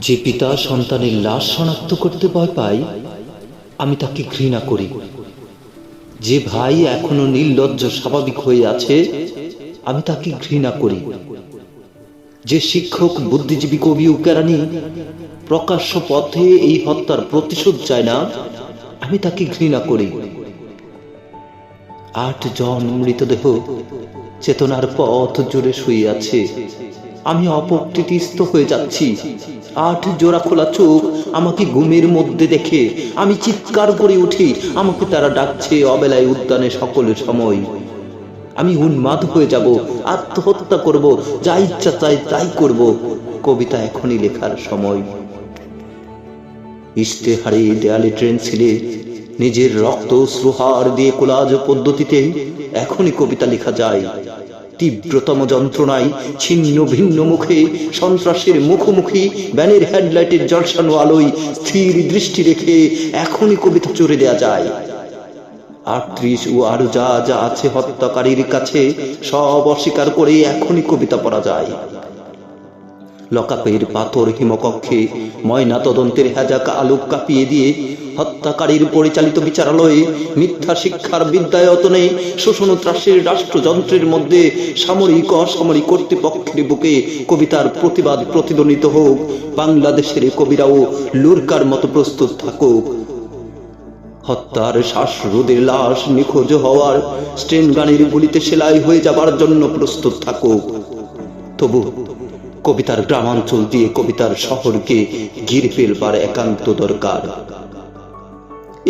যে পিতা সন্তানের লাশ শনাক্ত করতে ভয় পায়, আমি তাকে ঘৃণা করি। যে ভাই এখনও নির্লজ্জ, স্বাভাবিক হয়ে আছে, আমি তাকে ঘৃণা করি। যে শিক্ষক, বুদ্ধিজীবী, কবি ও কেরানি প্রকাশ্য পথে এই হত্যার প্রতিশোধ চায় না, আমি তাকে ঘৃণা করি। আট জন মৃতদেহ চেতনার পথ জুড়ে শুয়ে আছে। আমি অপকৃতিস্থ হয়ে যাচ্ছি। আট জোড়া খোলা চোখ আমাকে ঘুমের মধ্যে দেখে। আমি চিৎকার করে উঠি, আমাকে তারা ডাকছে অবেলায় উদ্যানে সকলের সময়। আমি উন্মাদ হয়ে যাব, আত্মহত্যা করব, যা ইচ্ছা চাই তাই করব, কবিতা এখনই লেখার সময়। ইশতেহারে দেয়ালে ট্রেন ছিলে, নিজের রক্ত শ্রুহার দিয়ে কোলাজ পদ্ধতিতে এখনই কবিতা লেখা যায়। তীব্রতম যন্ত্রণায়, ছিন্ন ভিন্ন মুখে, সন্ত্রাসের মুখোমুখি, ব্যানের হেডলাইটের জলসানো আলোয় স্থির দৃষ্টি রেখে এখনই কবিতা চড়ে দেয়া যায়। আটত্রিশ ও আরও যা যা আছে হত্যাকারীর কাছে, সব অস্বীকার করে এখনই কবিতা পড়া যায়। লকাপের পাথর হিমকক্ষে ময়না তদন্তের হেজাক আলোক কাঁপিয়ে দিয়ে হত্যাকারীর পরিচালিত বিচারালয়ে মিথ্যা শিক্ষার বিদ্যায়তনে শোষণ ত্রাসের রাষ্ট্রযন্ত্রের মধ্যে সামরিক অসামরিক কর্তৃপক্ষের বুকে কবিতার প্রতিবাদ প্রতিধ্বনিত হোক। বাংলাদেশের কবিরাও লুরকার মতো প্রস্তুত থাকুক। হত্যার শ্বাসরোধের লাশ নিখোঁজ হওয়ার স্ট্রেন গানের গুলিতে সেলাই হয়ে যাবার জন্য প্রস্তুত থাকুক। তবু কবিতার গ্রামাঞ্চল দিয়ে কবিতার শহরকে ঘিরে ফেলবার একান্ত দরকার।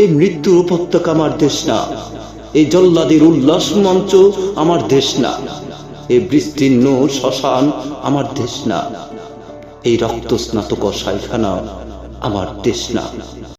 এই মৃত্যুর উপত্যকা আমার দেশ না। এই জল্লাদের উল্লাস মঞ্চ আমার দেশ না। এই বিস্তীর্ণ শ্মশান আমার দেশ না। এই রক্ত স্নাতক সাইখানা আমার দেশ না।